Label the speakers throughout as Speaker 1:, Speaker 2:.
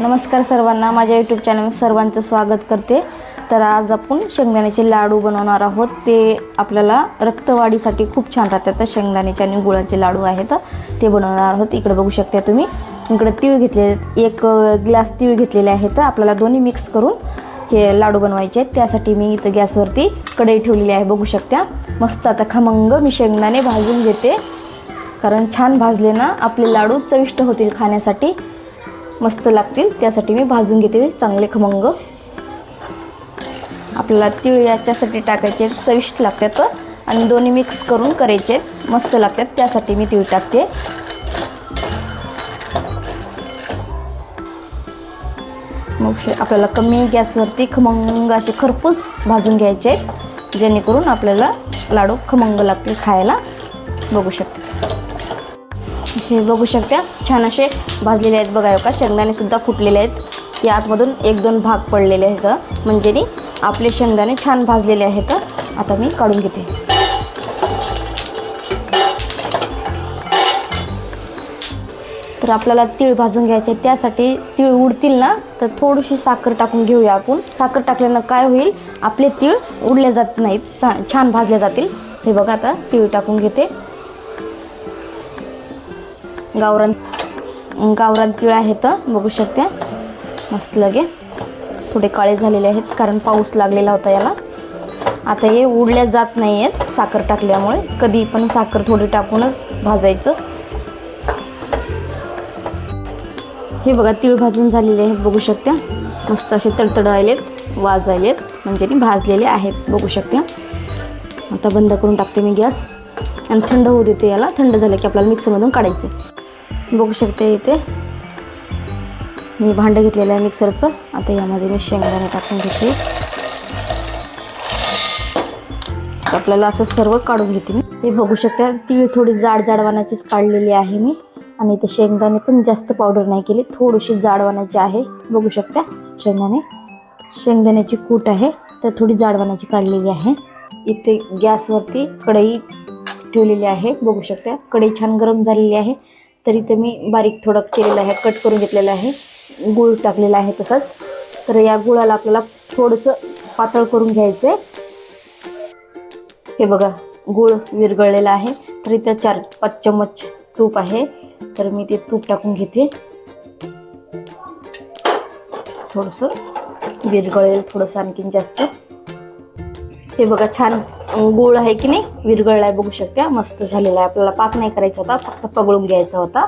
Speaker 1: नमस्कार सर्वांना माझ्या यूट्यूब चॅनल सर्वांचं स्वागत करते. तर आज आपण शेंगदाण्याचे लाडू बनवणार आहोत. ते आपल्याला रक्तवाढीसाठी खूप छान राहतात. तर शेंगदाण्याचे आणि गुळाचे लाडू आहेत. ते बनवणार आहोत. इकडे बघू शकता तुम्ही. इकडे तीळ घेतले आहेत. एक ग्लास तीळ घेतलेले आहेत. आपल्याला दोन्ही मिक्स करून हे लाडू बनवायचे आहेत. त्यासाठी मी इथं गॅसवरती कढई ठेवलेली आहे. बघू शकता. मस्त आता खमंग मी शेंगदाणे भाजून घेते. कारण छान भाजले ना आपले लाडू चविष्ट होतील खाण्यासाठी. मस्त लागतील. त्यासाठी मी भाजून घेते चांगले खमंग. आपल्याला तीळ याच्यासाठी टाकायचे चविष्ट लागतात. आणि दोन्ही मिक्स करून करायचे. मस्त लागतात. त्यासाठी मी तीळ टाकते. मग शे- आपल्याला कमी गॅसवरती खमंग असे खरपूस भाजून घ्यायचे. जेणेकरून आपल्याला लाडू खमंग लागतील खायला. बघू शकतो. हे बघू शकता. छान असे भाजलेले आहेत बघा का शेंगदाणे सुद्धा फुटलेले आहेत. या आतमधून एक दोन भाग पडलेले आहेत. म्हणजे नी आपले शेंगदाणे छान भाजलेले आहेत. आता मी काढून घेते. तर आपल्याला तीळ भाजून घ्यायचे त्यासाठी तीळ उडतील ना तर थोडीशी साखर टाकून घेऊया आपण. साखर टाकल्यानं काय होईल? आपले तीळ उडले जात नाहीत. छान भाजले जातील. हे बघा आता तीळ टाकून घेते. गावरान गावरान आहे आहेत बघू शकते. मस्त लगे. थोडे काळे झालेले आहेत कारण पाऊस लागलेला होता याला. आता हे उडल्या जात नाही आहेत साखर टाकल्यामुळे. कधी पण साखर थोडी टाकूनच भाजायचं. हे बघा तीळ भाजून झालेले आहेत बघू शकते. मस्त असे तडतडायलेत वाजायलेत. म्हणजे भाजलेले आहेत बघू शकते. आता बंद करून टाकते मी गॅस. आणि थंड होऊ देते याला. थंड झालं की आपल्याला मिक्सरमधून काढायचं बघू शकते इथे. मी भांडं घेतलेलं आहे मिक्सरचं आता यामध्ये मी शेंगदाणे टाकून घेते. आपल्याला असं सर्व काढून घेते मी. हे बघू शकता तीळ थोडी जाड जाडवानाचीच काढलेली आहे मी. आणि इथे शेंगदाणे पण जास्त पावडर नाही केली थोडीशी जाडवानाची आहे. बघू शकता शेंगदाणे. शेंगदाण्याची कूट आहे तर थोडी जाडवानाची काढलेली आहे. इथे गॅसवरती कढई ठेवलेली आहे. बघू शकता कढई छान गरम झालेली आहे. तर इथे मी बारीक थोडं केलेलं आहे कट करून घेतलेलं आहे. गूळ टाकलेला आहे तसंच. तर या गुळाला आपल्याला थोडंसं पातळ करून घ्यायचं आहे हे बघा गूळ विरगळलेलं आहे. तर इथं चार पाच चम्मच तूप आहे. तर मी ते तूप टाकून घेते. थोडंसं विरगळेल थोडंसं आणखीन जास्त. हे बघा छान गूळ आहे की नाही? विरघळला आहे बघू शकता. मस्त झालेला आहे. आपल्याला पाक नाही करायचा होता फक्त पगळून घ्यायचा होता.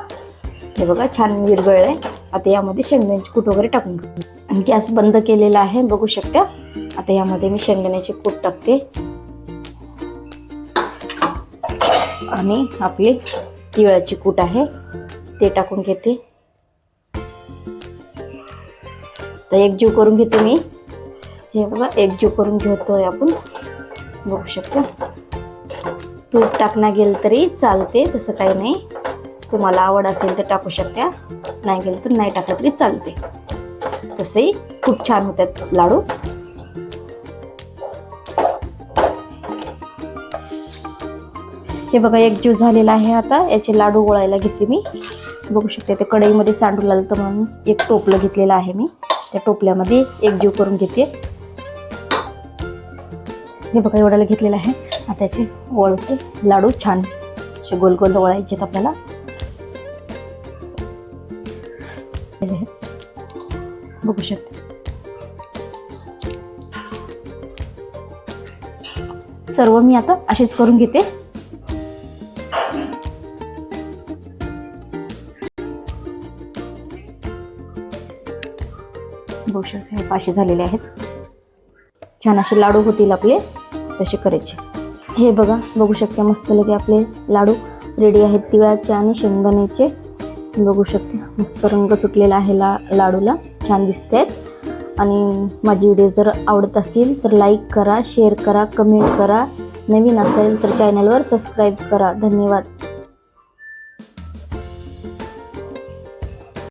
Speaker 1: हे बघा छान विरघळलं आहे आता यामध्ये शेंगदाण्याची कूट वगैरे टाकून घेते आणि गॅस बंद केलेला आहे बघू शकता. आता यामध्ये मी शेंगदाण्याची कूट टाकते. आणि आपली तिळाची कूट आहे ते टाकून घेते. तर एकजीव करून घेते मी. हे बघा एकजीव करून घेतोय आपण. बघू शकता. तूप टाकणं गेलं तरी चालते तसं काही नाही. तुम्हाला आवड असेल तर टाकू शकता नाही गेलं तर नाही टाकलं तरी चालते. तसंही खूप छान होतात लाडू. हे बघा एक जीव झालेला आहे आता. याचे लाडू गोळायला घेते मी. बघू शकते ते कढईमध्ये सांडू लागलं तर म्हणून एक टोपलं घेतलेलं आहे मी. त्या टोपल्यामध्ये एक जीव करून घेते. हे बघा एवढ्याला घेतलेलं आहे. आता याचे वळते लाडू छान असे गोल गोल वळायचे आहेत आपल्याला बघू शकते. सर्व मी आता असेच करून घेते. बघू शकते पाचशे झालेले आहेत. छान असे लाडू होतील आपले. तसे करायचे? हे बघा बघू शकते मस्त लगे आपले लाडू रेडी आहेत तिळाचे आणि शेंगदाण्याचे. बघू शकते मस्त रंग सुटलेला आहे ला लाडूला. छान दिसत आहेत आणि माझी व्हिडिओ जर आवडत असेल तर लाईक करा शेअर करा कमेंट करा. नवीन असेल तर चॅनलवर सबस्क्राईब करा. धन्यवाद.